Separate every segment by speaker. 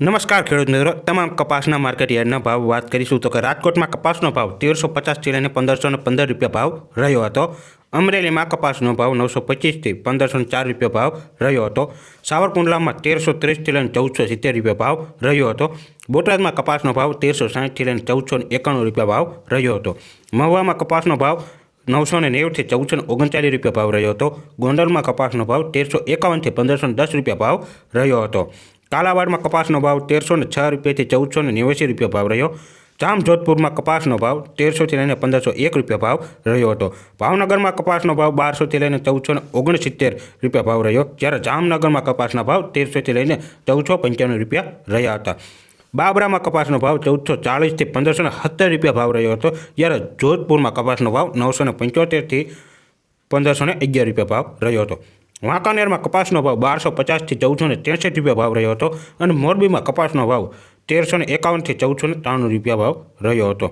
Speaker 1: નમસ્કાર ખેડૂત મિત્રો, તમામ કપાસના માર્કેટ યાર્ડના ભાવ વાત કરીશું તો કે રાજકોટમાં કપાસનો ભાવ તેરસો પચાસથી લઈને પંદરસો પંદર રૂપિયા ભાવ રહ્યો હતો. અમરેલીમાં કપાસનો ભાવ નવસો પચીસથી પંદરસો ચાર રૂપિયા ભાવ રહ્યો હતો. સાવરકુંડલામાં તેરસો ત્રીસથી લઈને ચૌદસો સિત્તેર રૂપિયા ભાવ રહ્યો હતો. બોટાદમાં કપાસનો ભાવ તેરસો સાહીઠથી લઈને ચૌદસો એકાણું રૂપિયા ભાવ રહ્યો હતો. મહુવામાં કપાસનો ભાવ નવસો ને નેવુંથી ચૌદસો ઓગણચાલીસ રૂપિયા ભાવ રહ્યો હતો. ગોંડલમાં કપાસનો ભાવ તેરસો એકાવનથી પંદરસો દસ રૂપિયા ભાવ રહ્યો હતો. કાલાવાડમાં કપાસનો ભાવ તેરસો ને છ રૂપિયાથી ચૌદસો ને નેવ્યાસી રૂપિયા ભાવ રહ્યો. જામજોધપુરમાં કપાસનો ભાવ તેરસોથી લઈને પંદરસો એક રૂપિયા ભાવ રહ્યો હતો. ભાવનગરમાં કપાસનો ભાવ બારસોથી લઈને ચૌદસો ને ઓગણસિત્તેર રૂપિયા ભાવ રહ્યો, જ્યારે જામનગરમાં કપાસના ભાવ તેરસોથી લઈને ચૌદસો પંચાણું રૂપિયા રહ્યા હતા. બાબરામાં કપાસનો ભાવ ચૌદસો ચાળીસથી પંદરસો ને સત્તર રૂપિયા ભાવ રહ્યો હતો, જ્યારે જોધપુરમાં કપાસનો ભાવ નવસો ને પંચોતેરથી પંદરસો ને અગિયાર રૂપિયા ભાવ રહ્યો હતો. વાંકાનેરમાં કપાસનો ભાવ બારસો પચાસથી ચૌદસો ને ત્રેસઠ રૂપિયા ભાવ રહ્યો હતો અને મોરબીમાં કપાસનો ભાવ તેરસો ને એકાવનથી ચૌદસો ને ત્રાણું રૂપિયા ભાવ રહ્યો હતો.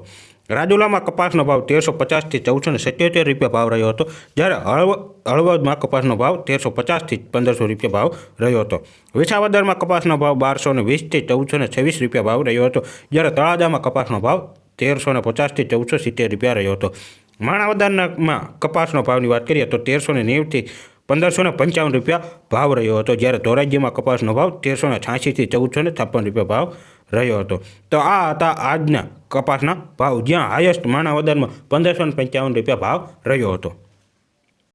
Speaker 1: રાજુલામાં કપાસનો ભાવ તેરસો પચાસથી ચૌદસો ને સત્યોતેર રૂપિયા ભાવ રહ્યો હતો, જ્યારે હળવ, હળવદમાં કપાસનો ભાવ તેરસો પચાસથી પંદરસો રૂપિયા ભાવ રહ્યો હતો. વિસાવદરમાં કપાસનો ભાવ બારસો ને વીસથી ચૌદસો ને છવ્વીસ રૂપિયા ભાવ રહ્યો હતો, જ્યારે તળાજામાં કપાસનો ભાવ તેરસો ને પચાસથી ચૌદસો સિત્તેર રૂપિયા રહ્યો હતો. માણાવદરમાં કપાસનો ભાવની વાત કરીએ તો તેરસો ને નેવથી પંદરસો ને પંચાવન રૂપિયા ભાવ રહ્યો હતો. જ્યારે ધોરાજીમાં કપાસનો ભાવ તેરસો ને છ્યાસીથી ચૌદસો ને છપ્પન રૂપિયા ભાવ રહ્યો હતો. તો આ હતા આજના કપાસના ભાવ. જ્યાં હાઈએસ્ટ માણાવદરમાં પંદરસો ને પંચાવન રૂપિયા ભાવ રહ્યો હતો.